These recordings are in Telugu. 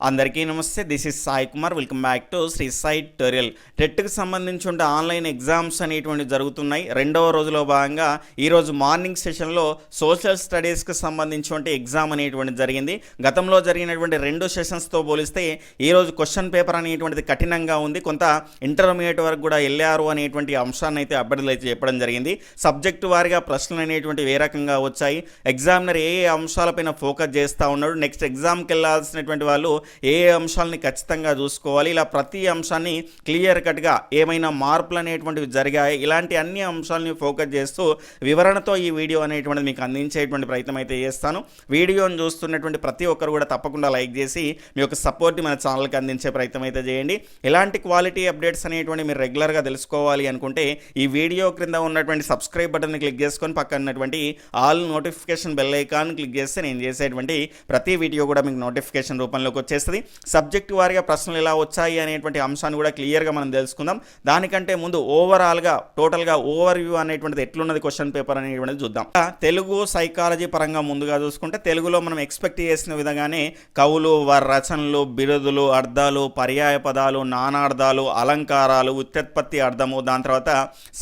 అందరికీ నమస్తే this is Sai Kumar. Welcome back to Shri Sai tutorial టెట్కి సంబంధించి ఉండే ఆన్లైన్ ఎగ్జామ్స్ అనేటువంటివి జరుగుతున్నాయి. రెండవ రోజులో భాగంగా ఈరోజు మార్నింగ్ సెషన్లో సోషల్ స్టడీస్కి సంబంధించినటువంటి ఎగ్జామ్ అనేటువంటిది జరిగింది. గతంలో జరిగినటువంటి రెండు సెషన్స్తో పోలిస్తే ఈరోజు క్వశ్చన్ పేపర్ అనేటువంటిది కఠినంగా ఉంది. కొంత ఇంటర్మీడియట్ వరకు కూడా వెళ్ళారు అనేటువంటి అంశాన్ని అయితే అభ్యర్థులు అయితే చెప్పడం జరిగింది. సబ్జెక్టు వారిగా ప్రశ్నలు అనేటువంటి ఏ రకంగా వచ్చాయి? ఎగ్జామినర్ ఏ ఏ అంశాలపైన ఫోకస్ చేస్తూ ఉన్నాడు? నెక్స్ట్ ఎగ్జామ్కి వెళ్ళాల్సినటువంటి వాళ్ళు ఏ అంశాలని ఖచ్చితంగా చూసుకోవాలి ఇలా ప్రతి అంశాన్ని క్లియర్ కట్గా ఏమైనా మార్పులు అనేటువంటివి జరిగాయి ఇలాంటి అన్ని అంశాలని ఫోకస్ చేస్తూ వివరణతో ఈ వీడియో అనేటువంటిది మీకు అందించేటువంటి ప్రయత్నం అయితే చేస్తాను. వీడియోను చూస్తున్నటువంటి ప్రతి ఒక్కరు కూడా తప్పకుండా లైక్ చేసి మీ యొక్క సపోర్ట్ని మన ఛానల్కి అందించే ప్రయత్నం అయితే చేయండి. ఇలాంటి క్వాలిటీ అప్డేట్స్ అనేటువంటి మీరు రెగ్యులర్గా తెలుసుకోవాలి అనుకుంటే ఈ వీడియో క్రింద ఉన్నటువంటి సబ్స్క్రైబ్ బటన్ని క్లిక్ చేసుకొని పక్కన ఉన్నటువంటి all notification bell icon click చేస్తే నేను చేసేటువంటి ప్రతి వీడియో కూడా మీకు నోటిఫికేషన్ రూపంలోకి చేస్తుంది. సబ్జెక్ట్ వారిగా ప్రశ్నలు ఎలా వచ్చాయి అనేటువంటి అంశాన్ని కూడా క్లియర్గా మనం తెలుసుకుందాం. దానికంటే ముందు ఓవరాల్గా టోటల్గా ఓవర్ వ్యూ అనేటువంటిది ఎట్లున్నది క్వశ్చన్ పేపర్ అనేటువంటిది చూద్దాం. తెలుగు సైకాలజీ పరంగా ముందుగా చూసుకుంటే తెలుగులో మనం ఎక్స్పెక్ట్ చేసిన విధంగానే కవులు వారి రచనలు బిరుదులు అర్థాలు పర్యాయ పదాలు నానార్థాలు అలంకారాలు ఉత్పత్తి అర్థము దాని తర్వాత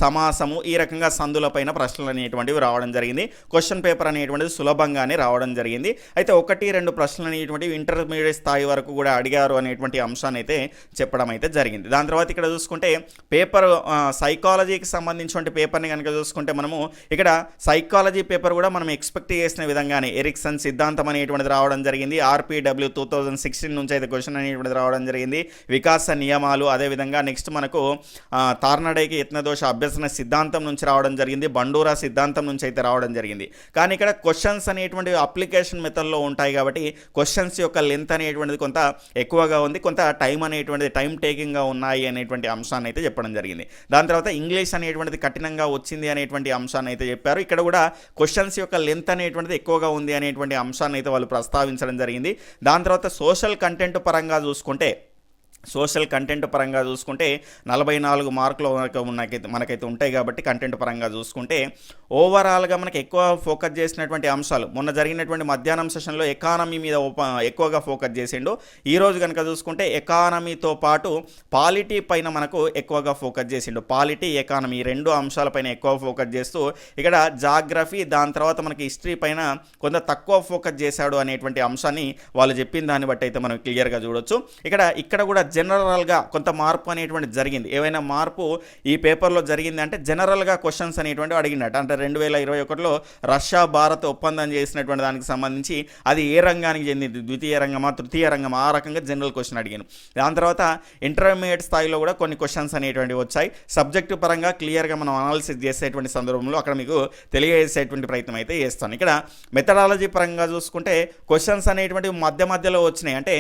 సమాసము ఈ రకంగా సందులపైన ప్రశ్నలు అనేటువంటివి రావడం జరిగింది. క్వశ్చన్ పేపర్ అనేటువంటిది సులభంగానే రావడం జరిగింది. అయితే ఒకటి రెండు ప్రశ్నలు అనేటువంటివి ఇంటర్మీడియట్ స్థాయి వరకు కూడా అడిగారు అనేటువంటి అంశాన్ని అయితే చెప్పడం అయితే జరిగింది. దాని తర్వాత ఇక్కడ చూసుకుంటే పేపర్ సైకాలజీకి సంబంధించిన పేపర్ని కనుక చూసుకుంటే మనము ఇక్కడ సైకాలజీ పేపర్ కూడా మనం ఎక్స్పెక్ట్ చేసిన విధంగానే ఎరిక్సన్ సిద్ధాంతం అనేటువంటిది రావడం జరిగింది. ఆర్పీడబ్ల్యూ టూ థౌజండ్ సిక్స్టీన్ నుంచి అయితే క్వశ్చన్ అనేటువంటిది రావడం జరిగింది. వికాస నియమాలు అదేవిధంగా నెక్స్ట్ మనకు ఆ, తార్నడైకి యత్నదోష అభ్యసన సిద్ధాంతం నుంచి రావడం జరిగింది. బండూరా సిద్ధాంతం నుంచి అయితే రావడం జరిగింది. కానీ ఇక్కడ క్వశ్చన్స్ అనేటువంటి అప్లికేషన్ మెథడ్లో ఉంటాయి కాబట్టి క్వశ్చన్స్ యొక్క లెంత్ అనేటువంటిది కొంత ఎక్కువగా ఉంది. కొంత టైం అనేటువంటిది టైం టేకింగ్గా ఉన్నాయి అనేటువంటి అంశాన్ని అయితే చెప్పడం జరిగింది. దాని తర్వాత ఇంగ్లీష్ అనేటువంటిది కఠినంగా వచ్చింది అనేటువంటి అంశాన్ని అయితే చెప్పారు. ఇక్కడ కూడా క్వశ్చన్స్ యొక్క లెంత్ అనేటువంటిది ఎక్కువగా ఉంది అనేటువంటి అంశాన్ని అయితే వాళ్ళు ప్రస్తావించడం జరిగింది. దాని తర్వాత సోషల్ కంటెంట్ పరంగా చూసుకుంటే సోషల్ కంటెంట్ పరంగా చూసుకుంటే నలభై నాలుగు మార్కులు మనకైతే మనకైతే ఉంటాయి కాబట్టి కంటెంట్ పరంగా చూసుకుంటే ఓవరాల్గా మనకి ఎక్కువ ఫోకస్ చేసినటువంటి అంశాలు మొన్న జరిగినటువంటి మధ్యాహ్నం సెషన్లో ఎకానమీ మీద ఎక్కువగా ఫోకస్ చేసిండు. ఈరోజు కనుక చూసుకుంటే ఎకానమీతో పాటు పాలిటీ పైన మనకు ఎక్కువగా ఫోకస్ చేసిండు. పాలిటీ ఎకానమీ రెండు అంశాలపైన ఎక్కువ ఫోకస్ చేస్తూ ఇక్కడ జాగ్రఫీ దాని తర్వాత మనకి హిస్టరీ పైన కొంత తక్కువ ఫోకస్ చేశాడు అనేటువంటి అంశాన్ని వాళ్ళు చెప్పిన దాన్ని బట్టి అయితే మనం క్లియర్గా చూడొచ్చు. ఇక్కడ ఇక్కడ కూడా జనరల్గా కొంత మార్పు అనేటువంటి జరిగింది. ఏవైనా మార్పు ఈ పేపర్లో జరిగింది అంటే జనరల్గా క్వశ్చన్స్ అనేటువంటి అడిగినట్టు. అంటే రెండు వేల ఇరవై ఒకటిలో రష్యా భారత్ ఒప్పందం చేసినటువంటి దానికి సంబంధించి అది ఏ రంగానికి చెందింది? ద్వితీయ రంగమా తృతీయ రంగమా? ఆ రకంగా జనరల్ క్వశ్చన్ అడిగాను. దాని తర్వాత ఇంటర్మీడియట్ స్థాయిలో కూడా కొన్ని క్వశ్చన్స్ అనేటువంటివి వచ్చాయి. సబ్జెక్టు పరంగా క్లియర్గా మనం అనాలిసిస్ చేసేటువంటి సందర్భంలో అక్కడ మీకు తెలియజేసేటువంటి ప్రయత్నం అయితే చేస్తాను. ఇక్కడ మెథడాలజీ పరంగా చూసుకుంటే క్వశ్చన్స్ అనేటువంటివి మధ్య మధ్యలో వచ్చినాయి. అంటే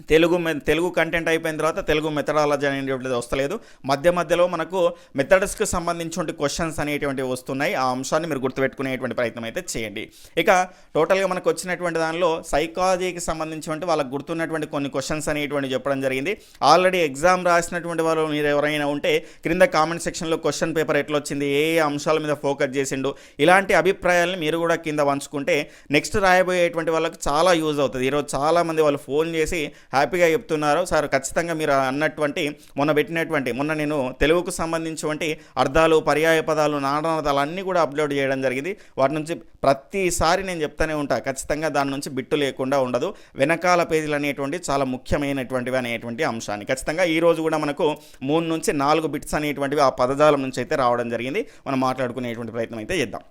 తెలుగు మె- తెలుగు కంటెంట్ అయిపోయిన తర్వాత తెలుగు మెథడాలజీ అనేటువంటిది వస్తలేదు. మధ్య మధ్యలో మనకు మెథడ్స్కి సంబంధించిన క్వశ్చన్స్ అనేటువంటివి వస్తున్నాయి. ఆ అంశాన్ని మీరు గుర్తుపెట్టుకునేటువంటి ప్రయత్నం అయితే చేయండి. ఇక టోటల్గా మనకు వచ్చినటువంటి దానిలో సైకాలజీకి సంబంధించినటువంటి వాళ్ళకు గుర్తున్నటువంటి కొన్ని క్వశ్చన్స్ అనేటువంటి చెప్పడం జరిగింది. ఆల్రెడీ ఎగ్జామ్ రాసినటువంటి వాళ్ళు మీరు ఎవరైనా ఉంటే క్రింద కామెంట్ సెక్షన్లో క్వశ్చన్ పేపర్ ఎట్లా వచ్చింది ఏ ఏ అంశాల మీద ఫోకస్ చేసిండు ఇలాంటి అభిప్రాయాలను మీరు కూడా కింద పంచుకుంటే నెక్స్ట్ రాయబోయేటువంటి వాళ్ళకి చాలా యూజ్ అవుతుంది. ఈరోజు చాలామంది వాళ్ళు ఫోన్ చేసి హ్యాపీగా చెప్తున్నారు. సార్ ఖచ్చితంగా మీరు అన్నటువంటి మొన్న పెట్టినటువంటి మొన్న నేను తెలుగుకు సంబంధించినటువంటి అర్థాలు పర్యాయ పదాలు నానార్థాలు అన్నీ కూడా అప్లోడ్ చేయడం జరిగింది. వాటి నుంచి ప్రతిసారి నేను చెప్తానే ఉంటా. ఖచ్చితంగా దాని నుంచి బిట్టు లేకుండా ఉండదు. వెనకాల పేజీలు అనేటువంటి చాలా ముఖ్యమైనటువంటివి అనేటువంటి అంశాన్ని. ఖచ్చితంగా ఈరోజు కూడా మనకు మూడు నుంచి నాలుగు బిట్స్ అనేటువంటివి ఆ పదజాలం నుంచి అయితే రావడం జరిగింది. మనం మాట్లాడుకునేటువంటి ప్రయత్నం అయితే చేద్దాం.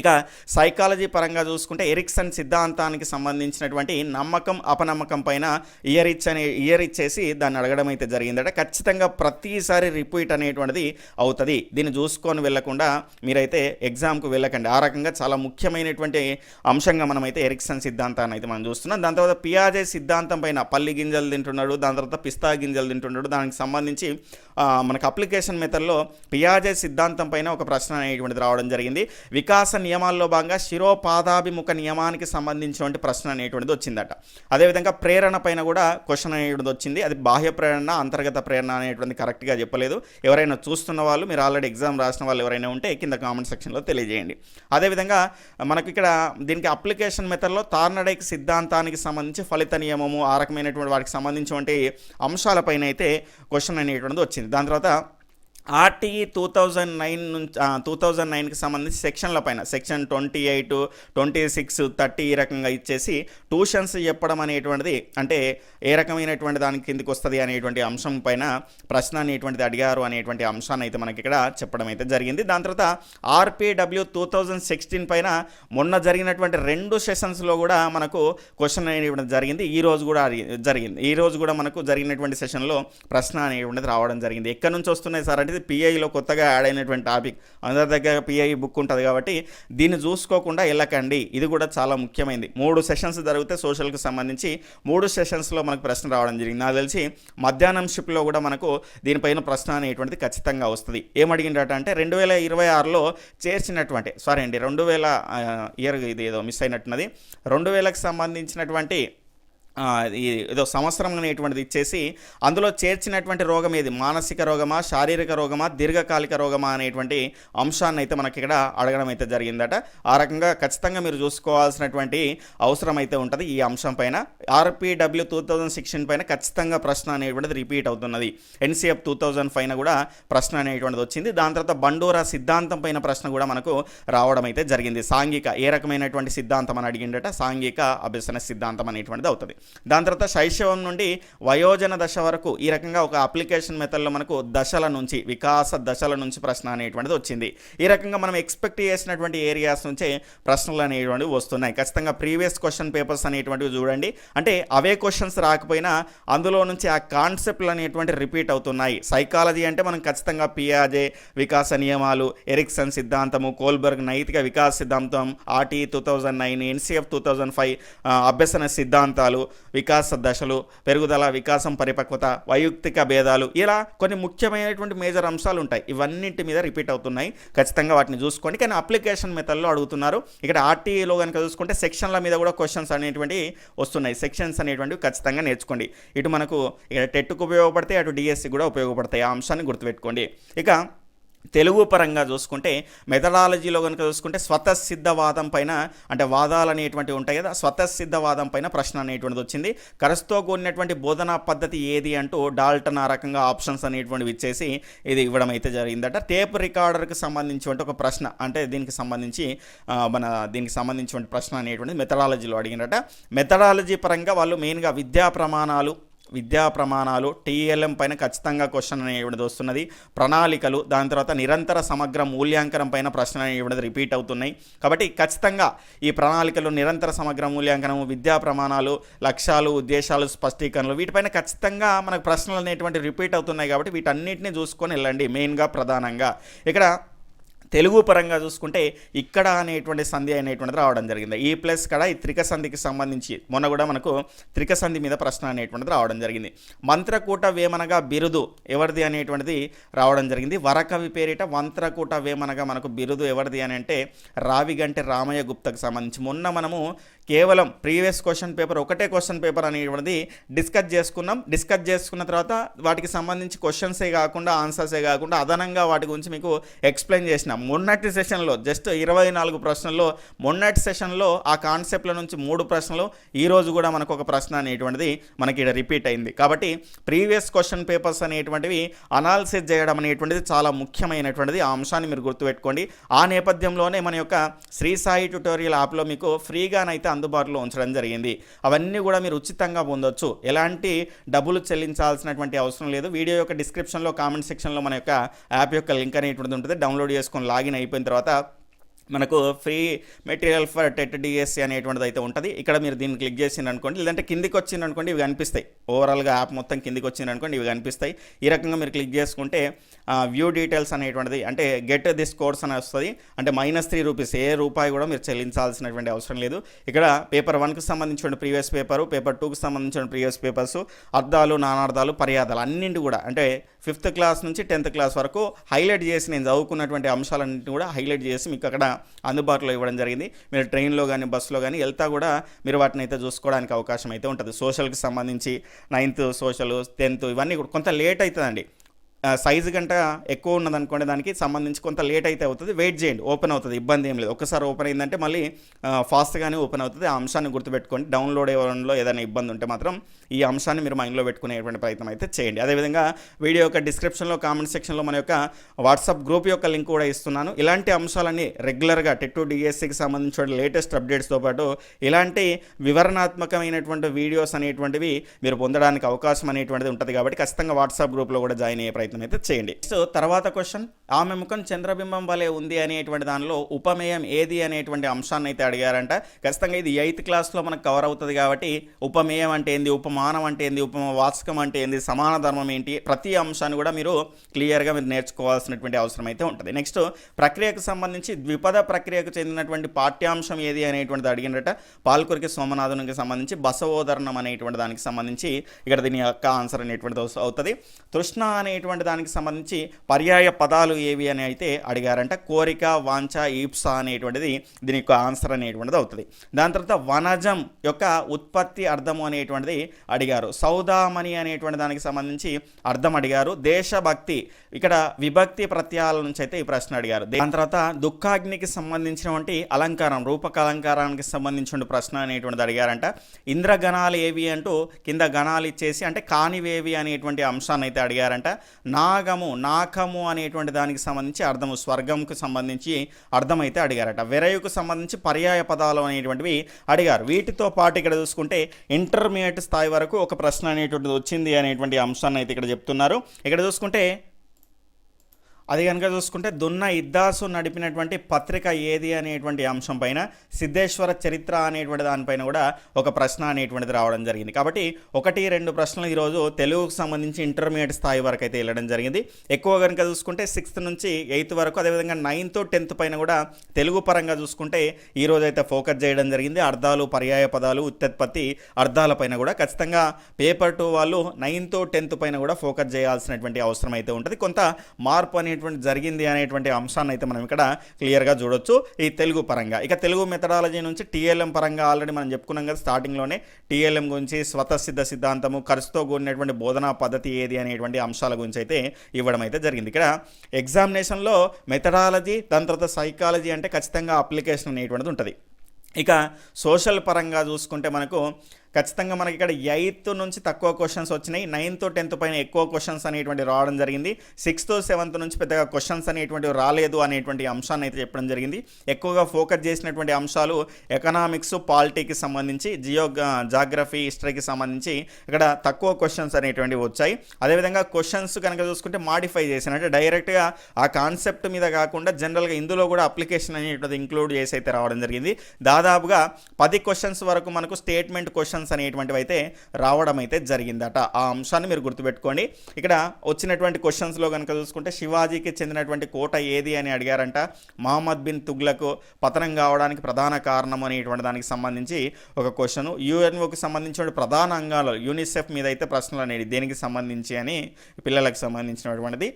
ఇక సైకాలజీ పరంగా చూసుకుంటే ఎరిక్సన్ సిద్ధాంతానికి సంబంధించినటువంటి నమ్మకం అపనమ్మకం పైన ఇయర్ ఇచ్ అనే ఇయర్ ఇచ్చేసి దాన్ని అడగడం అయితే జరిగిందట. ఖచ్చితంగా ప్రతిసారి రిపీట్ అనేటువంటిది అవుతుంది. దీన్ని చూసుకొని వెళ్ళకుండా మీరైతే ఎగ్జామ్కు వెళ్ళకండి. ఆ రకంగా చాలా ముఖ్యమైనటువంటి అంశంగా మనమైతే ఎరిక్సన్ సిద్ధాంతాన్ని అయితే మనం చూస్తున్నాం. దాని తర్వాత పియాజే సిద్ధాంతం పైన పల్లి గింజలు తింటున్నాడు దాని తర్వాత పిస్తా గింజలు తింటున్నాడు. దానికి సంబంధించి మనకు అప్లికేషన్ మెథడ్లో పియాజే సిద్ధాంతం పైన ఒక ప్రశ్న అనేటువంటిది రావడం జరిగింది. వికాస నియమాల్లో భాగంగా శిరోపాదాభిముఖ నియమానికి సంబంధించినటువంటి ప్రశ్న అనేటువంటిది వచ్చిందట. అదేవిధంగా ప్రేరణ పైన కూడా క్వశ్చన్ అనేటువంటిది వచ్చింది. అది బాహ్య ప్రేరణ అంతర్గత ప్రేరణ అనేటువంటిది కరెక్ట్గా చెప్పలేదు. ఎవరైనా చూస్తున్న వాళ్ళు మీరు ఆల్రెడీ ఎగ్జామ్ రాసిన వాళ్ళు ఎవరైనా ఉంటే కింద కామెంట్ సెక్షన్లో తెలియజేయండి. అదేవిధంగా మనకి ఇక్కడ దీనికి అప్లికేషన్ మెథడ్లో తార్నడైక్ సిద్ధాంతానికి సంబంధించి ఫలిత నియమము ఆ రకమైనటువంటి వాటికి సంబంధించినటువంటి అంశాలపైన అయితే క్వశ్చన్ అనేటువంటిది వచ్చింది. దాని తర్వాత ఆర్టీఈ టూ థౌజండ్ నైన్ నుంచి టూ థౌజండ్ నైన్కి సంబంధించి సెక్షన్ల పైన section twenty eight twenty six thirty ఈ రకంగా ఇచ్చేసి ట్యూషన్స్ చెప్పడం అనేటువంటిది అంటే ఏ రకమైనటువంటి దాని కిందకి వస్తుంది అనేటువంటి అంశం పైన ప్రశ్న అనేటువంటిది అడిగారు అనేటువంటి అంశాన్ని అయితే మనకి ఇక్కడ చెప్పడం అయితే జరిగింది. దాని తర్వాత ఆర్పిడబ్ల్యూ టూ థౌజండ్ సిక్స్టీన్ పైన మొన్న జరిగినటువంటి రెండు సెషన్స్లో కూడా మనకు క్వశ్చన్ అనేటువంటిది జరిగింది. ఈ రోజు కూడా అడిగి- జరిగింది. ఈ రోజు కూడా మనకు జరిగినటువంటి సెషన్లో ప్రశ్న అనేటువంటిది రావడం జరిగింది. ఎక్కడి నుంచి వస్తున్నాయి సార్ అంటే ఇది పిఐలో కొత్తగా యాడ్ అయినటువంటి టాపిక్ అందరి దగ్గర పిఐ బుక్ ఉంటుంది కాబట్టి దీన్ని చూసుకోకుండా వెళ్ళకండి. ఇది కూడా చాలా ముఖ్యమైనది మూడు సెషన్స్ జరిగితే సోషల్కి సంబంధించి మూడు సెషన్స్లో మనకు ప్రశ్న రావడం జరిగింది. నాకు తెలిసి మధ్యాహ్నం షిప్లో కూడా మనకు దీనిపైన ప్రశ్న అనేటువంటిది ఖచ్చితంగా వస్తుంది. ఏమడిగిందట అంటే రెండు వేల ఇరవై ఆరులో చేర్చినటువంటి సారీ అండి రెండు వేల ఇయర్ ఇది ఏదో మిస్ అయినట్టున్నది. రెండు వేలకు సంబంధించినటువంటి ఏదో సంవత్సరం అనేటువంటిది ఇచ్చేసి అందులో చేర్చినటువంటి రోగం ఏది? మానసిక రోగమా శారీరక రోగమా దీర్ఘకాలిక రోగమా అనేటువంటి అంశాన్ని అయితే మనకి ఇక్కడ అడగడం అయితే జరిగిందట. ఆ రకంగా ఖచ్చితంగా మీరు చూసుకోవాల్సినటువంటి అవసరం అయితే ఉంటుంది ఈ అంశం పైన. ఆర్పిడబ్ల్యూ టూ థౌజండ్ సిక్స్టీన్ పైన ఖచ్చితంగా ప్రశ్న అనేటువంటిది రిపీట్ అవుతున్నది. ఎన్సీఎఫ్ టూ థౌజండ్ పైన కూడా ప్రశ్న అనేటువంటిది వచ్చింది. దాని తర్వాత బండోరా సిద్ధాంతం పైన ప్రశ్న కూడా మనకు రావడం అయితే జరిగింది. సాంఘిక ఏ రకమైనటువంటి సిద్ధాంతం అని అడిగిండట? సాంఘిక అభ్యసన సిద్ధాంతం అనేటువంటిది అవుతుంది. దాని తర్వాత శైశవం నుండి వయోజన దశ వరకు ఈ రకంగా ఒక అప్లికేషన్ మెథడ్లో మనకు దశల నుంచి వికాస దశల నుంచి ప్రశ్న అనేటువంటిది వచ్చింది. ఈ రకంగా మనం ఎక్స్పెక్ట్ చేసినటువంటి ఏరియాస్ నుంచే ప్రశ్నలు అనేటువంటివి వస్తున్నాయి. ఖచ్చితంగా ప్రీవియస్ క్వశ్చన్ పేపర్స్ అనేటువంటివి చూడండి. అంటే అవే క్వశ్చన్స్ రాకపోయినా అందులో నుంచి ఆ కాన్సెప్ట్లు అనేటువంటి రిపీట్ అవుతున్నాయి. సైకాలజీ అంటే మనం ఖచ్చితంగా పియాజే వికాస నియమాలు ఎరిక్సన్ సిద్ధాంతము కోల్బర్గ్ నైతిక వికాస సిద్ధాంతం RT two thousand nine NCF two thousand five అభ్యసన సిద్ధాంతాలు వికాస దశలు పెరుగుదల వికాసం పరిపక్వత వైయక్తిక భేదాలు ఇలా కొన్ని ముఖ్యమైనటువంటి మేజర్ అంశాలు ఉంటాయి. ఇవన్నింటి మీద రిపీట్ అవుతున్నాయి. ఖచ్చితంగా వాటిని చూసుకోండి. కానీ అప్లికేషన్ మెథడ్లో అడుగుతున్నారు. ఇక్కడ ఆర్టీఏలో కనుక చూసుకుంటే సెక్షన్ల మీద కూడా క్వశ్చన్స్ అనేటువంటి వస్తున్నాయి. సెక్షన్స్ అనేటువంటివి ఖచ్చితంగా నేర్చుకోండి. ఇటు మనకు ఇక్కడ టెట్కు ఉపయోగపడతాయి అటు డిఎస్సి కూడా ఉపయోగపడతాయి. ఆ అంశాన్ని గుర్తుపెట్టుకోండి. ఇక తెలుగు పరంగా చూసుకుంటే మెథడాలజీలో కనుక చూసుకుంటే స్వతసిద్ధవాదం పైన అంటే వాదాలు అనేటువంటివి ఉంటాయి కదా స్వతసిద్ధవాదం పైన ప్రశ్న అనేటువంటిది వచ్చింది. కరస్తో కూడినటువంటి బోధనా పద్ధతి ఏది అంటూ డాల్టన్ ఆ రకంగా ఆప్షన్స్ అనేటువంటివి ఇచ్చేసి ఇది ఇవ్వడం అయితే జరిగిందట. టేప్ రికార్డర్కి సంబంధించినటువంటి ఒక ప్రశ్న అంటే దీనికి సంబంధించి మన దీనికి సంబంధించినటువంటి ప్రశ్న అనేటువంటిది మెథడాలజీలో అడిగినట. మెథడాలజీ పరంగా వాళ్ళు మెయిన్గా విద్యా ప్రమాణాలు విద్యా ప్రమాణాలు టీఎల్ఎం పైన ఖచ్చితంగా క్వశ్చన్ అనేవి వస్తున్నది. ప్రణాళికలు దాని తర్వాత నిరంతర సమగ్ర మూల్యాంకనం పైన ప్రశ్న అనేటువంటిది రిపీట్ అవుతున్నాయి. కాబట్టి ఖచ్చితంగా ఈ ప్రణాళికలు నిరంతర సమగ్ర మూల్యాంకనం విద్యా ప్రమాణాలు లక్ష్యాలు ఉద్దేశాలు స్పష్టీకరణలు వీటిపైన ఖచ్చితంగా మనకు ప్రశ్నలు అనేటువంటి రిపీట్ అవుతున్నాయి కాబట్టి వీటన్నిటిని చూసుకొని వెళ్ళండి మెయిన్గా ప్రధానంగా. ఇక్కడ తెలుగు పరంగా చూసుకుంటే ఇక్కడ అనేటువంటి సంధి అనేటువంటిది రావడం జరిగింది. ఈ ప్లస్ కడ ఈ త్రిక సంధికి సంబంధించి మొన్న కూడా మనకు త్రిక సంధి మీద ప్రశ్న అనేటువంటిది రావడం జరిగింది. మంత్రకూట వేమనగా బిరుదు ఎవరిది అనేటువంటిది రావడం జరిగింది. వరకవి పేరిట మంత్రకూట వేమనగా మనకు బిరుదు ఎవరిది అని అంటే రావిగంటి రామయ్య గుప్తకు సంబంధించి. మొన్న మనము కేవలం ప్రీవియస్ క్వశ్చన్ పేపర్ ఒకటే క్వశ్చన్ పేపర్ అనేటువంటిది డిస్కస్ చేసుకున్నాం. డిస్కస్ చేసుకున్న తర్వాత వాటికి సంబంధించి క్వశ్చన్సే కాకుండా ఆన్సర్సే కాకుండా అదనంగా వాటి గురించి మీకు ఎక్స్ప్లెయిన్ చేసినాం. మొన్నటి సెషన్లో జస్ట్ ఇరవై నాలుగు ప్రశ్నల్లో మొన్నటి సెషన్లో ఆ కాన్సెప్ట్ల నుంచి మూడు ప్రశ్నలు ఈరోజు కూడా మనకు ఒక ప్రశ్న అనేటువంటిది మనకి ఇక్కడ రిపీట్ అయింది. కాబట్టి ప్రీవియస్ క్వశ్చన్ పేపర్స్ అనేటువంటివి అనాలిసిస్ చేయడం అనేటువంటిది చాలా ముఖ్యమైనటువంటిది. ఆ అంశాన్ని మీరు గుర్తుపెట్టుకోండి. ఆ నేపథ్యంలోనే మన యొక్క శ్రీ సాయి ట్యుటోరియల్ యాప్లో మీకు ఫ్రీగానైతే అందుబాటులో ఉంచడం జరిగింది. అవన్నీ కూడా మీరు ఉచితంగా పొందొచ్చు. ఎలాంటి డబ్బులు చెల్లించాల్సినటువంటి అవసరం లేదు. వీడియో యొక్క డిస్క్రిప్షన్లో కామెంట్ సెక్షన్లో మన యొక్క యాప్ యొక్క లింక్ అనేటువంటిది ఉంటుంది. డౌన్లోడ్ చేసుకొని లాగిన్ అయిపోయిన తర్వాత మనకు free material for TET DSC అనేటువంటిది అయితే ఉంటుంది. ఇక్కడ మీరు దీన్ని క్లిక్ చేసింది అనుకోండి లేదంటే కిందికి వచ్చింది అనుకోండి ఇవి కనిపిస్తాయి. ఓవరాల్గా యాప్ మొత్తం కిందికి వచ్చింది అనుకోండి ఇవి కనిపిస్తాయి. ఈ రకంగా మీరు క్లిక్ చేసుకుంటే వ్యూ డీటెయిల్స్ అనేటువంటిది అంటే గెట్ దిస్ కోర్స్ అని వస్తుంది. అంటే మైనస్ త్రీ రూపీస్ ఏ రూపాయి కూడా మీరు చెల్లించాల్సినటువంటి అవసరం లేదు. ఇక్కడ పేపర్ వన్కి సంబంధించిన ప్రీవియస్ పేపరు పేపర్ టూకి సంబంధించిన ప్రీవియస్ పేపర్స్ అర్థాలు నానార్థాలు పర్యాదాలు అన్నింటి కూడా అంటే ఫిఫ్త్ క్లాస్ నుంచి టెన్త్ క్లాస్ వరకు హైలైట్ చేసి నేను చదువుకున్నటువంటి అంశాలన్నింటినీ కూడా హైలైట్ చేసి మీకు అక్కడ అందుబాటులో ఇవ్వడం జరిగింది. మీరు ట్రైన్లో కానీ బస్సులో కానీ వెళ్తా కూడా మీరు వాటిని అయితే చూసుకోవడానికి అవకాశం అయితే ఉంటుంది. సోషల్కి సంబంధించి నైన్త్ సోషల్ టెన్త్ ఇవన్నీ కూడా కొంత లేట్ అవుతుందండి. సైజు గంట ఎక్కువ ఉన్నదనుకోండి దానికి సంబంధించి కొంత లేట్ అయితే అవుతుంది వెయిట్ చేయండి ఓపెన్ అవుతుంది ఇబ్బంది ఏం లేదు. ఒకసారి ఓపెన్ అయిందంటే మళ్ళీ ఫాస్ట్గానే ఓపెన్ అవుతుంది ఆ అంశాన్ని గుర్తుపెట్టుకోండి. డౌన్లోడ్ అవ్వడంలో ఏదైనా ఇబ్బంది ఉంటే మాత్రం ఈ అంశాన్ని మీరు మైండ్లో పెట్టుకునేటువంటి ప్రయత్నం అయితే చేయండి. అదేవిధంగా వీడియో యొక్క డిస్క్రిప్షన్లో కామెంట్ సెక్షన్లో మన యొక్క వాట్సాప్ గ్రూప్ యొక్క లింక్ కూడా ఇస్తున్నాను. ఇలాంటి అంశాలన్నీ రెగ్యులర్గా టెట్ డిఎస్సికి సంబంధించిన లేటెస్ట్ అప్డేట్స్తో పాటు ఇలాంటి వివరణాత్మకమైనటువంటి వీడియోస్ అనేటువంటివి మీరు పొందడానికి అవకాశం అనేటువంటిది ఉంటుంది కాబట్టి ఖచ్చితంగా వాట్సాప్ గ్రూప్లో కూడా జాయిన్ అయ్యే ప్రయత్నం అయితే చేయండి. సో తర్వాత క్వశ్చన్ ఆమె ముఖం చంద్రబింబం వలె ఉంది అనేటువంటి దానిలో ఉపమేయం ఏది అనేటువంటి అంశాన్ని అయితే అడిగారంట. ఖచ్చితంగా ఇది ఎయిత్ క్లాస్లో మనకు కవర్ అవుతుంది కాబట్టి ఉపమేయం అంటే ఏంది ఉపమానం అంటే ఏంది ఉపమ వాచకం అంటే ఏంది సమాన ధర్మం ఏంటి ప్రతి అంశాన్ని కూడా మీరు క్లియర్గా మీరు నేర్చుకోవాల్సినటువంటి అవసరం అయితే ఉంటుంది. నెక్స్ట్ ప్రక్రియకు సంబంధించి ద్విపద ప్రక్రియకు చెందినటువంటి పాఠ్యాంశం ఏది అనేటువంటిది అడిగినట పాల్కురికి సోమనాథునికి సంబంధించి బసవోదరణం అనేటువంటి దానికి సంబంధించి ఇక్కడ దీని యొక్క ఆన్సర్ అనేటువంటిది అవుతుంది. తృష్ణ అనేటువంటి దానికి సంబంధించి పర్యాయ పదాలు ఏవి అని అయితే అడిగారంట. కోరిక వాంఛ ఈప్స అనేటువంటిది దీని యొక్క ఆన్సర్ అనేటువంటిది అవుతుంది. దాని తర్వాత వనజం యొక్క ఉత్పత్తి అర్థము అనేటువంటిది అడిగారు. సౌదామణి అనేటువంటి దానికి సంబంధించి అర్థం అడిగారు. దేశభక్తి ఇక్కడ విభక్తి ప్రత్యయాల నుంచి అయితే ఈ ప్రశ్న అడిగారు. దాని తర్వాత దుఃఖాగ్నికి సంబంధించినటువంటి అలంకారం రూపక అలంకారానికి సంబంధించిన ప్రశ్న అనేటువంటిది అడిగారంట. ఇంద్రగణాలు ఏవి అంటూ కింద గణాలు ఇచ్చేసి అంటే కానివేవి అనేటువంటి అంశాన్ని అయితే అడిగారంట. నాగము నాకము అనేటువంటి దానికి సంబంధించి అర్థము స్వర్గంకు సంబంధించి అర్థమైతే అడిగారట. విరయుకు సంబంధించి పర్యాయ పదాలు అనేటువంటివి అడిగారు. వీటితో పాటు ఇక్కడ చూసుకుంటే ఇంటర్మీడియట్ స్థాయి వరకు ఒక ప్రశ్న అనేటువంటిది వచ్చింది అనేటువంటి అంశాన్ని అయితే ఇక్కడ చెప్తున్నారు. ఇక్కడ చూసుకుంటే అది కనుక చూసుకుంటే దున్న ఇద్దాసు నడిపినటువంటి పత్రిక ఏది అనేటువంటి అంశం పైన సిద్ధేశ్వర చరిత్ర అనేటువంటి దానిపైన కూడా ఒక ప్రశ్న అనేటువంటిది రావడం జరిగింది. కాబట్టి ఒకటి రెండు ప్రశ్నలు ఈరోజు తెలుగుకు సంబంధించి ఇంటర్మీడియట్ స్థాయి వరకు అయితే వెళ్ళడం జరిగింది. ఎక్కువ కనుక చూసుకుంటే సిక్స్త్ నుంచి ఎయిత్ వరకు అదేవిధంగా నైన్త్ టెన్త్ పైన కూడా తెలుగు పరంగా చూసుకుంటే ఈరోజు అయితే ఫోకస్ చేయడం జరిగింది. అర్థాలు పర్యాయ పదాలు ఉత్పత్తి అర్థాలపైన కూడా ఖచ్చితంగా పేపర్ టూ వాళ్ళు నైన్త్ టెన్త్ పైన కూడా ఫోకస్ చేయాల్సినటువంటి అవసరం అయితే ఉంటుంది. కొంత మార్పు అనేటువంటి జరిగింది అనేటువంటి అంశాన్ని అయితే మనం ఇక్కడ క్లియర్గా చూడొచ్చు. ఈ తెలుగు పరంగా. ఇక తెలుగు మెథడాలజీ నుంచి టీఎల్ఎం పరంగా ఆల్రెడీ మనం చెప్పుకున్నాం కదా స్టార్టింగ్లోనే టీఎల్ఎం గురించి స్వతసిద్ధ సిద్ధాంతము ఖర్చుతో కూడినటువంటి బోధనా పద్ధతి ఏది అనేటువంటి అంశాల గురించి అయితే ఇవ్వడం అయితే జరిగింది. ఇక్కడ ఎగ్జామినేషన్లో మెథడాలజీ దాని తర్వాత సైకాలజీ అంటే ఖచ్చితంగా అప్లికేషన్ అనేటువంటిది ఉంటుంది. ఇక సోషల్ పరంగా చూసుకుంటే మనకు ఖచ్చితంగా మనకి ఇక్కడ ఎయిత్ నుంచి తక్కువ క్వశ్చన్స్ వచ్చినాయి. నైన్త్ టెన్త్ పైన ఎక్కువ క్వశ్చన్స్ అనేటువంటి రావడం జరిగింది. సిక్స్త్ సెవెంత్ నుంచి పెద్దగా క్వశ్చన్స్ అనేటువంటివి రాలేదు అనేటువంటి అంశాన్ని అయితే చెప్పడం జరిగింది. ఎక్కువగా ఫోకస్ చేసినటువంటి అంశాలు ఎకనామిక్స్ పాలిటీకి సంబంధించి జియో జాగ్రఫీ హిస్టరీకి సంబంధించి ఇక్కడ తక్కువ క్వశ్చన్స్ అనేటువంటివి వచ్చాయి. అదేవిధంగా క్వశ్చన్స్ కనుక చూసుకుంటే మాడిఫై చేశాను. అంటే డైరెక్ట్గా ఆ కాన్సెప్ట్ మీద కాకుండా జనరల్గా ఇందులో కూడా అప్లికేషన్ అనేటువంటిది ఇంక్లూడ్ చేసి అయితే రావడం జరిగింది. దాదాపుగా పది క్వశ్చన్స్ వరకు మనకు స్టేట్మెంట్ క్వశ్చన్స్ అనేటువంటివి అయితే రావడం అయితే జరిగిందట. ఆ అంశాన్ని మీరు గుర్తుపెట్టుకోండి. ఇక్కడ వచ్చినటువంటి క్వశ్చన్స్లో కనుక చూసుకుంటే శివాజీకి చెందినటువంటి కోట ఏది అని అడిగారంట. మహమ్మద్ బిన్ తుగ్లకు పతనం కావడానికి ప్రధాన కారణం అనేటువంటి దానికి సంబంధించి ఒక క్వశ్చన్ యుఎన్ఓకి సంబంధించిన ప్రధాన అంగాలు యూనిసెఫ్ మీద అయితే ప్రశ్నలు అనేది దేనికి సంబంధించి అని పిల్లలకు సంబంధించినటువంటిది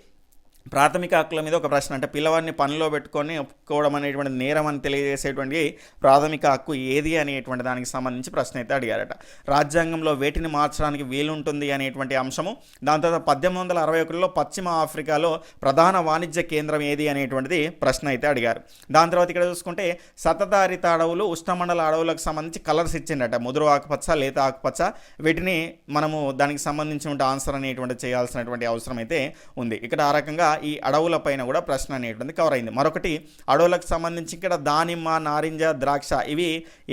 ప్రాథమిక హక్కుల మీద ఒక ప్రశ్న. అంటే పిల్లవాడిని పనిలో పెట్టుకొని ఒప్పుకోవడం అనేటువంటి నేరం అని తెలియజేసేటువంటి ప్రాథమిక హక్కు ఏది అనేటువంటి దానికి సంబంధించి ప్రశ్న అయితే అడిగారట. రాజ్యాంగంలో వేటిని మార్చడానికి వీలుంటుంది అనేటువంటి అంశము దాని తర్వాత పద్దెనిమిది వందల అరవై ఒకటిలో పశ్చిమ ఆఫ్రికాలో ప్రధాన వాణిజ్య కేంద్రం ఏది అనేటువంటిది ప్రశ్న అయితే అడిగారు. దాని తర్వాత ఇక్కడ చూసుకుంటే సతదారిత అడవులు ఉష్ణమండల అడవులకు సంబంధించి కలర్స్ ఇచ్చిండట ముదురు ఆకుపచ్చ లేత ఆకుపచ్చ వీటిని మనము దానికి సంబంధించిన ఆన్సర్ అనేటువంటి చేయాల్సినటువంటి అవసరం అయితే ఉంది. ఇక్కడ ఆ రకంగా ఈ అడవులపైన కూడా ప్రశ్న అనేటువంటి కవర్ అయింది. మరొకటి అడవులకు సంబంధించి ఇక్కడ దానిమ్మ నారింజ ద్రాక్ష ఇవి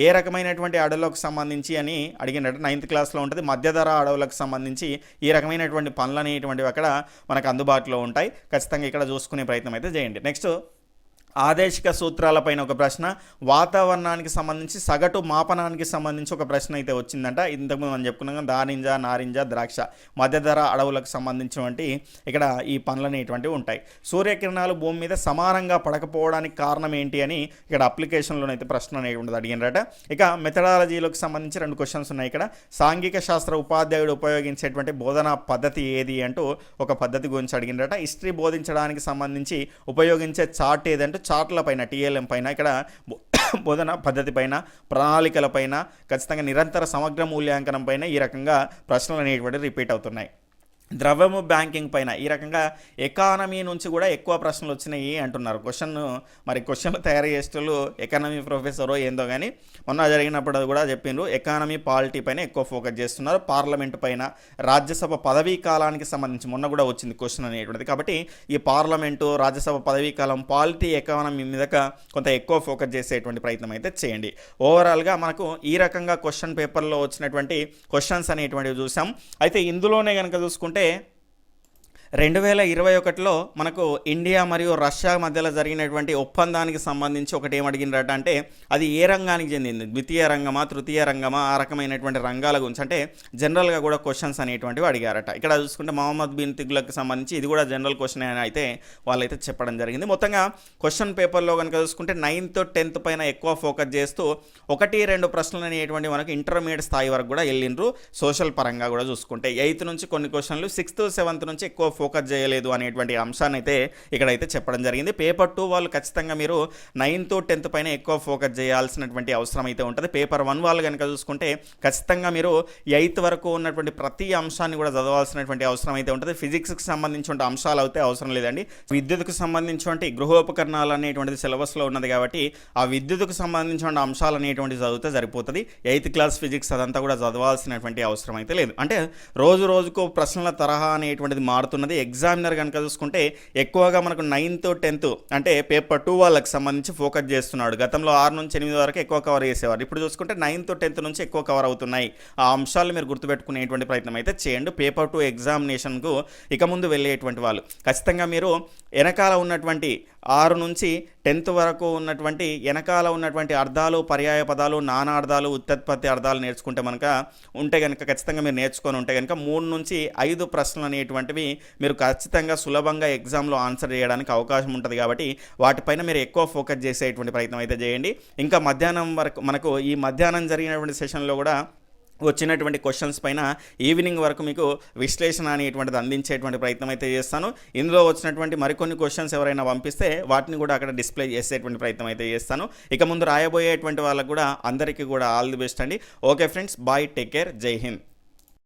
ఏ రకమైనటువంటి అడవులకు సంబంధించి అని అడిగినట్టు నైన్త్ క్లాస్లో ఉంటుంది. మధ్యధర అడవులకు సంబంధించి ఈ రకమైనటువంటి పనులు అనేటువంటివి అక్కడ మనకు అందుబాటులో ఉంటాయి. ఖచ్చితంగా ఇక్కడ చూసుకునే ప్రయత్నం అయితే చేయండి. నెక్స్ట్ ఆదేశిక సూత్రాలపైన ఒక ప్రశ్న వాతావరణానికి సంబంధించి సగటు మాపనానికి సంబంధించి ఒక ప్రశ్న అయితే వచ్చిందంట. ఇంతకుముందు మనం చెప్పుకున్నాం కదా, దానింజ నారింజ ద్రాక్ష మధ్యధర అడవులకు సంబంధించినటువంటి ఇక్కడ ఈ పనులు అనేటువంటివి ఉంటాయి. సూర్యకిరణాలు భూమి మీద సమానంగా పడకపోవడానికి కారణం ఏంటి అని ఇక్కడ అప్లికేషన్లోనైతే ప్రశ్న అనేటువంటిది అడిగినరట. ఇక మెథడాలజీలకు సంబంధించి రెండు క్వశ్చన్స్ ఉన్నాయి ఇక్కడ. సాంఘిక శాస్త్ర ఉపాధ్యాయుడు ఉపయోగించేటువంటి బోధనా పద్ధతి ఏది అంటూ ఒక పద్ధతి గురించి అడిగినరట. హిస్టరీ బోధించడానికి సంబంధించి ఉపయోగించే చార్ట్ ఏదంటే చార్ట్ల పైన టీఎల్ఎం పైన ఇక్కడ బో- బోధన పద్ధతి పైన ప్రణాళికల పైన ఖచ్చితంగా నిరంతర సమగ్ర మూల్యాంకనం పైన ఈ రకంగా ప్రశ్నలు అనేటువంటి రిపీట్ అవుతున్నాయి. ద్రవ్యము బ్యాంకింగ్ పైన ఈ రకంగా ఎకానమీ నుంచి కూడా ఎక్కువ ప్రశ్నలు వచ్చినాయి అంటున్నారు. క్వశ్చన్ మరి క్వశ్చన్లు తయారు చేసేటోళ్ళు ఎకానమీ ప్రొఫెసరో ఏందో కానీ మొన్న జరిగినప్పుడు అది కూడా చెప్పిండ్రు. ఎకానమీ పాలిటీ పైన ఎక్కువ ఫోకస్ చేస్తున్నారు. పార్లమెంట్ పైన రాజ్యసభ పదవీ కాలానికి సంబంధించి మొన్న కూడా వచ్చింది క్వశ్చన్ అనేటువంటిది. కాబట్టి ఈ పార్లమెంటు రాజ్యసభ పదవీ కాలం పాలిటీ ఎకానమీ మీద కొంత ఎక్కువ ఫోకస్ చేసేటువంటి ప్రయత్నం అయితే చేయండి. ఓవరాల్గా మనకు ఈ రకంగా క్వశ్చన్ పేపర్లో వచ్చినటువంటి క్వశ్చన్స్ అనేటువంటివి చూసాం. అయితే ఇందులోనే కనుక చూసుకుంటే B. రెండు వేల ఇరవై ఒకటిలో మనకు ఇండియా మరియు రష్యా మధ్యలో జరిగినటువంటి ఒప్పందానికి సంబంధించి ఒకటి ఏమడిగినట అంటే అది ఏ రంగానికి చెందింది? ద్వితీయ రంగమా తృతీయ రంగమా? ఆ రకమైనటువంటి రంగాల గురించి. అంటే జనరల్గా కూడా క్వశ్చన్స్ అనేటువంటివి అడిగారట. ఇక్కడ చూసుకుంటే మహమ్మద్ బిన్ తిగ్లకు సంబంధించి ఇది కూడా జనరల్ క్వశ్చన్ అని అయితే వాళ్ళైతే చెప్పడం జరిగింది. మొత్తంగా క్వశ్చన్ పేపర్లో కనుక చూసుకుంటే నైన్త్ టెన్త్ పైన ఎక్కువ ఫోకస్ చేస్తూ ఒకటి రెండు ప్రశ్నలు అనేటువంటి మనకు ఇంటర్మీడియట్ స్థాయి వరకు కూడా వెళ్ళిండ్రు. సోషల్ పరంగా కూడా చూసుకుంటే ఎయిత్ నుంచి కొన్ని క్వశ్చన్లు సిక్స్త్ సెవెంత్ నుంచి ఎక్కువ ఫోకస్ చేయలేదు అనేటువంటి అంశాన్ని అయితే ఇక్కడైతే చెప్పడం జరిగింది. పేపర్ టూ వాళ్ళు ఖచ్చితంగా మీరు నైన్త్ టెన్త్ పైన ఎక్కువ ఫోకస్ చేయాల్సినటువంటి అవసరం అయితే ఉంటుంది. పేపర్ వన్ వాళ్ళు కనుక చూసుకుంటే ఖచ్చితంగా మీరు ఎయిత్ వరకు ఉన్నటువంటి ప్రతి అంశాన్ని కూడా చదవాల్సినటువంటి అవసరం అయితే ఉంటుంది. ఫిజిక్స్కి సంబంధించిన అంశాలు అయితే అవసరం లేదండి. విద్యుత్కు సంబంధించినటువంటి గృహోపకరణాలు అనేటువంటిది సిలబస్లో ఉన్నది కాబట్టి ఆ విద్యుత్కు సంబంధించిన అంశాలు అనేటువంటి చదివితే సరిపోతుంది. ఎయిత్ క్లాస్ ఫిజిక్స్ అదంతా కూడా చదవాల్సినటువంటి అవసరం అయితే లేదు. అంటే రోజు రోజుకు ప్రశ్నల తరహా అనేటువంటిది మారుతున్న మారుతున్నది ఎగ్జామినర్ కనుక చూసుకుంటే ఎక్కువగా మనకు నైన్త్ టెన్త్ అంటే పేపర్ టూ వాళ్ళకి సంబంధించి ఫోకస్ చేస్తున్నాడు. గతంలో ఆరు నుంచి ఎనిమిది వరకు ఎక్కువ కవర్ చేసేవారు. ఇప్పుడు చూసుకుంటే నైన్త్ టెన్త్ నుంచి ఎక్కువ కవర్ అవుతున్నాయి. ఆ అంశాలు మీరు గుర్తుపెట్టుకునేటువంటి ప్రయత్నం అయితే చేయండి. పేపర్ టూ ఎగ్జామినేషన్కు ఇక ముందు వెళ్ళేటువంటి వాళ్ళు. ఖచ్చితంగా మీరు వెనకాల ఉన్నటువంటి ఆరు నుంచి టెన్త్ వరకు ఉన్నటువంటి వెనకాల ఉన్నటువంటి అర్థాలు పర్యాయ పదాలు నానార్థాలు ఉత్పత్తి అర్థాలు నేర్చుకుంటే మనక ఉంటే కనుక ఖచ్చితంగా మీరు నేర్చుకొని ఉంటే కనుక మూడు నుంచి ఐదు ప్రశ్నలు అనేటువంటివి మీరు ఖచ్చితంగా సులభంగా ఎగ్జామ్లో ఆన్సర్ చేయడానికి అవకాశం ఉంటుంది కాబట్టి వాటిపైన మీరు ఎక్కువ ఫోకస్ చేసేటువంటి ప్రయత్నం అయితే చేయండి. ఇంకా మధ్యాహ్నం వరకు మనకు ఈ మధ్యాహ్నం జరిగినటువంటి సెషన్లో కూడా వచ్చినటువంటి క్వశ్చన్స్ పైన ఈవినింగ్ వరకు మీకు విశ్లేషణ అనేటువంటిది అందించేటువంటి ప్రయత్నం అయితే చేస్తాను. ఇందులో వచ్చినటువంటి మరికొన్ని క్వశ్చన్స్ ఎవరైనా పంపిస్తే వాటిని కూడా అక్కడ డిస్ప్లే చేసేటువంటి ప్రయత్నం అయితే చేస్తాను. ఇక ముందు రాయబోయేటువంటి వాళ్ళకు కూడా అందరికీ కూడా ఆల్ ది బెస్ట్ అండి. Okay friends bye take care జై హింద్.